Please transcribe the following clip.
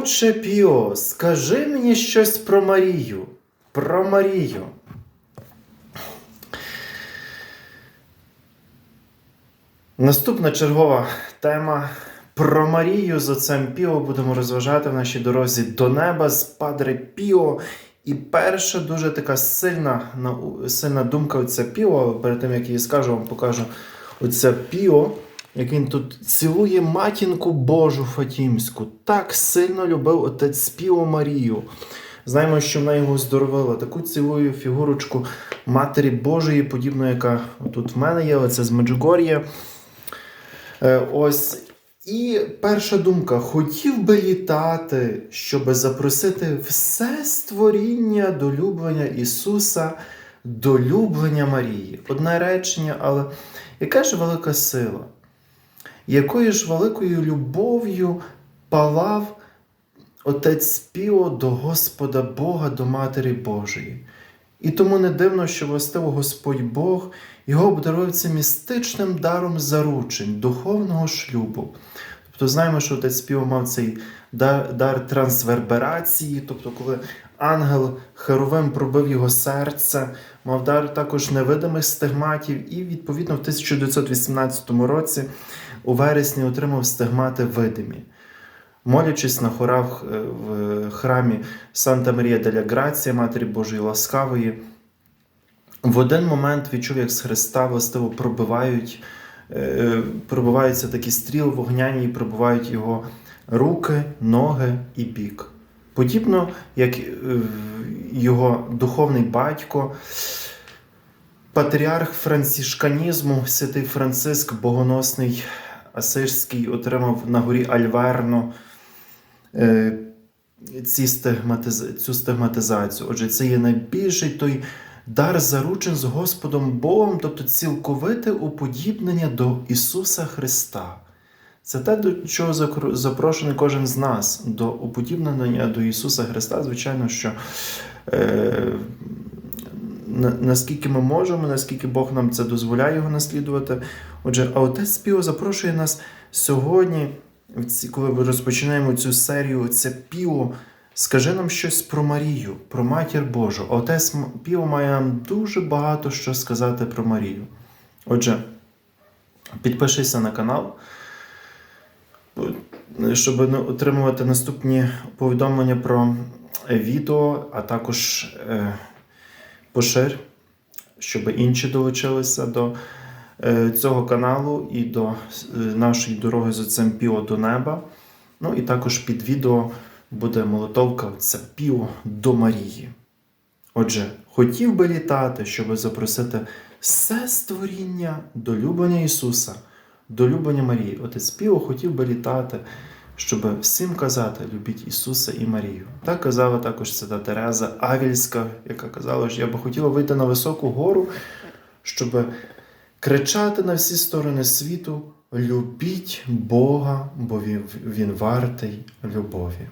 Отче Піо, скажи мені щось про Марію. Про Марію. Наступна чергова тема про Марію з отцем Піо будемо розважати в нашій дорозі до неба з Падре Піо. І перша дуже така сильна, сильна думка отця Піо. Перед тим як її скажу, вам покажу отця Піо, як він тут цілує матінку Божу Фатімську. Так сильно любив отець Піо Марію. Знаємо, що вона його здоровила. Таку цілую фігурочку Матері Божої, подібно, яка тут в мене є, оце з Меджугор'я. Е, Ось. І перша думка: хотів би літати, щоб запросити все створіння до люблення Ісуса, до люблення Марії. Одне речення, але яка ж велика сила? Якою ж великою любов'ю палав отець Піо до Господа Бога, до Матері Божої. І тому не дивно, що властиво Господь Бог його обдарував цим містичним даром заручень, духовного шлюбу. Тобто знаємо, що отець Піо мав цей дар, дар трансверберації, тобто, коли ангел Херовим пробив його серце, мав дар також невидимих стигматів, і відповідно в 1918 році у вересні отримав стигмати видимі. Молячись на хорах е, в храмі Санта Марія деля Грація, Матері Божої Ласкавої, в один момент відчув, як з Христа властиво пробивають, пробиваються такі стріли вогняні і пробивають його руки, ноги і бік. Подібно, як е, його духовний батько, патріарх францішканізму, святий Франциск Богоносний Асирський, отримав на горі Альверно е, ці стигматиз... цю стигматизацію. Отже, це є найбільший той дар заручин з Господом Богом, тобто цілковите уподібнення до Ісуса Христа. Це те, до чого запрошений кожен з нас, до уподібнення до Ісуса Христа. Звичайно, що е, на- наскільки ми можемо, наскільки Бог нам це дозволяє його наслідувати. Отже, а отець Піо запрошує нас сьогодні, коли ми розпочинаємо цю серію, це Піо. Скажи нам щось про Марію, про матір Божу. Отець Піо має дуже багато що сказати про Марію. Отже, підпишися на канал, щоб отримувати наступні повідомлення про відео, а також е, пошир, щоб інші долучилися до е, цього каналу і до е, нашої дороги з отцем Піо до неба. Ну і також під відео буде молитовка отця Піо до Марії. Отже, хотів би літати, щоб запросити все створіння до люблення Ісуса, до люблення Марії. Отець Піо хотів би літати, щоб всім казати любіть Ісуса і Марію. Так казала також свята Тереза Авільська, яка казала, що я би хотіла вийти на високу гору, щоб кричати на всі сторони світу: любіть Бога, бо він вартий любові.